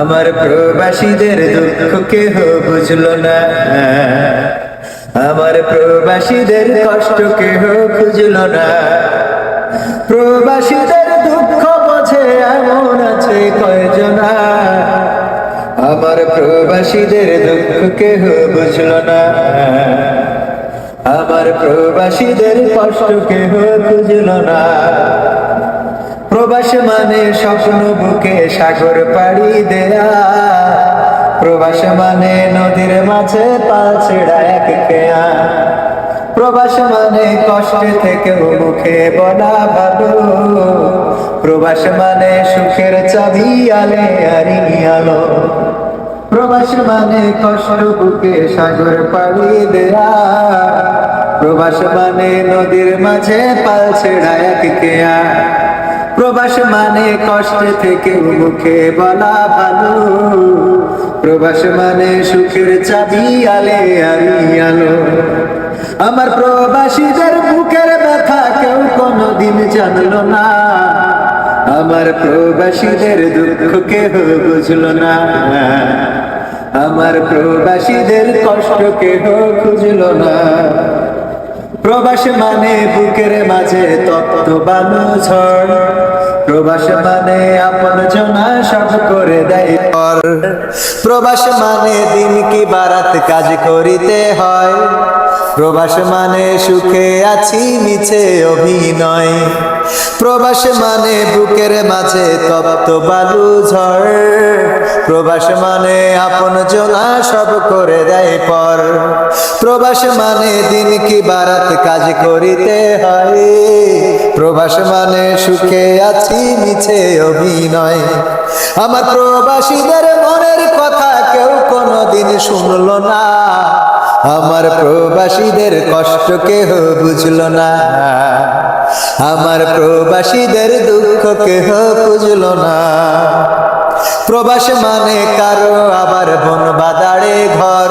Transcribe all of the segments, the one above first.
আমার প্রবাসীদের দুঃখ কেহ বুঝলো না। আমার প্রবাসীদের কষ্ট কেহ খুঁজলো না। প্রবাসীদের দুঃখ বোঝে এমন আছে কয়জনা আমার প্রবাসীদের দুঃখ কেহ বুঝলো না। আমার প্রবাসীদের কষ্ট কেহ খুঁজলো না। প্রবাস মানে স্বপ্ন বুকে সাগর পাড়ি দেয়া। প্রবাস মানে নদীর মাঝে পা ছেড়া এক কেয়া। প্রবাস মানে কষ্টে থেকে মুখে বলা ভালো। প্রবাস মানে সুখের চাবি আলে আরি আলো। প্রবাস মানে কষ্ট বুকে সাগর পাড়ি দেয়া। প্রবাস মানে নদীর মাঝে পাল ছেড়া এক কেয়া। প্রবাস মানে কষ্ট থেকে মুখে বলা ভালো। প্রবাস মানে সুখের চাবি, আলে আলি আলো। আমার প্রবাসীদের বুকের ব্যথা কেউ কোনোদিন জানলো না। আমার প্রবাসীদের দুঃখ কেহ বুঝল না। আমার প্রবাসীদের কষ্ট কেহ খুঁজলো না। প্রবাস মানে বুকের মাঝে তপ্ত বালু ঝড়। প্রবাস মানে আপন জনা সব করে দেয় পর প্রবাস মানে দিন কি বারাত কাজ করিতে হয়। প্রবাস মানে সুখে আছি, মিছে অভিনয়। প্রবাস মানে বুকের মাঝে তপ্ত বালু ঝড়। প্রবাস মানে আপন জনা সব করে দেয় পর। প্রবাস মানে দিন কি বারাত কাজ করিতে হয়? প্রবাস মানে সুখে আছি, মিছে অভিনয়। আমার প্রবাসীদের মনের কথা কেউ কোনোদিন শুনলো না। আমার প্রবাসীদের কষ্ট কেহ বুঝল না। আমার প্রবাসীদের দুঃখ কেহ বুঝল না। প্রবাস মানে কারও আবার বন বাদাড়ে ঘর।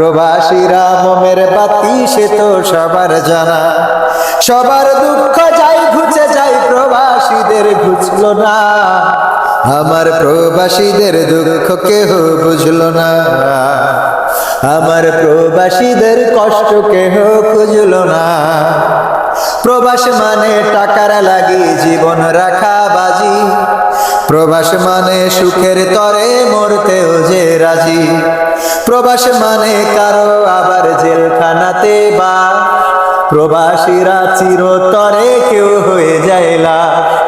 প্রবাসীরা মোমের বাতি, সে তো সবার জানা। সবার দুঃখ যাই ঘুচে যাই, প্রবাসীদের ঘুচলো না। আমার প্রবাসীদের দুঃখ কেহ বুঝল না। আমার প্রবাসীদের কষ্ট কেহ খুঁজলো না। প্রবাস মানে টাকার লাগি, জীবন রাখা বাজি। প্রবাস মানে সুখের তরে মরতেও যে রাজি। প্রবাস মানে কারও আবার জেলখানাতে বা প্রবাসীরা চিরতরে কেউ হয়ে যায় লাশ